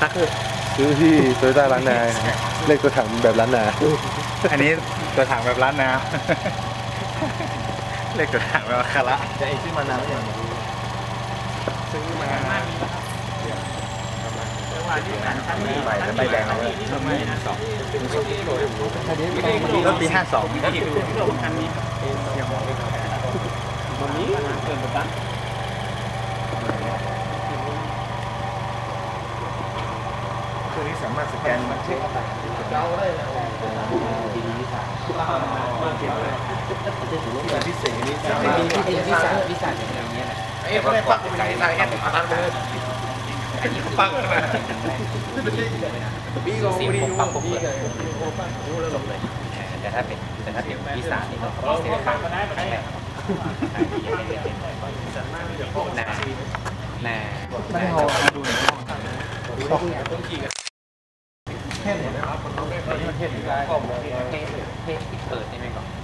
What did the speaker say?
สักซื้อที่โตโยต้าร้านนาเลขตัวถังแบบร้านนาอันนี้ตัวถังแบบร้านน้ำเลขตัวถังแบบคาระจะไอ้ที่มานานอย่างไปแล้วไปแดงเลยรถปีห้าสองตั วนี้สามารถสแกนเช็คพิเศษนี้สามารถที่เป็นวิสาวิสาอย่างเงี้ยแหละเอ้ยเขาได้ปักไก่ใส่แค่ติดพันเลยอันนี้เขาปักนะบีโอดีปั๊บปุ๊บเลยจบเลยแต่ถ้าเป็นแต่ถ้าเป็นวิสานี่ต้องเสียค่าครั้งแรกนานาไม่เอาดูหน่อยเทศเทศเปิดได้ไหม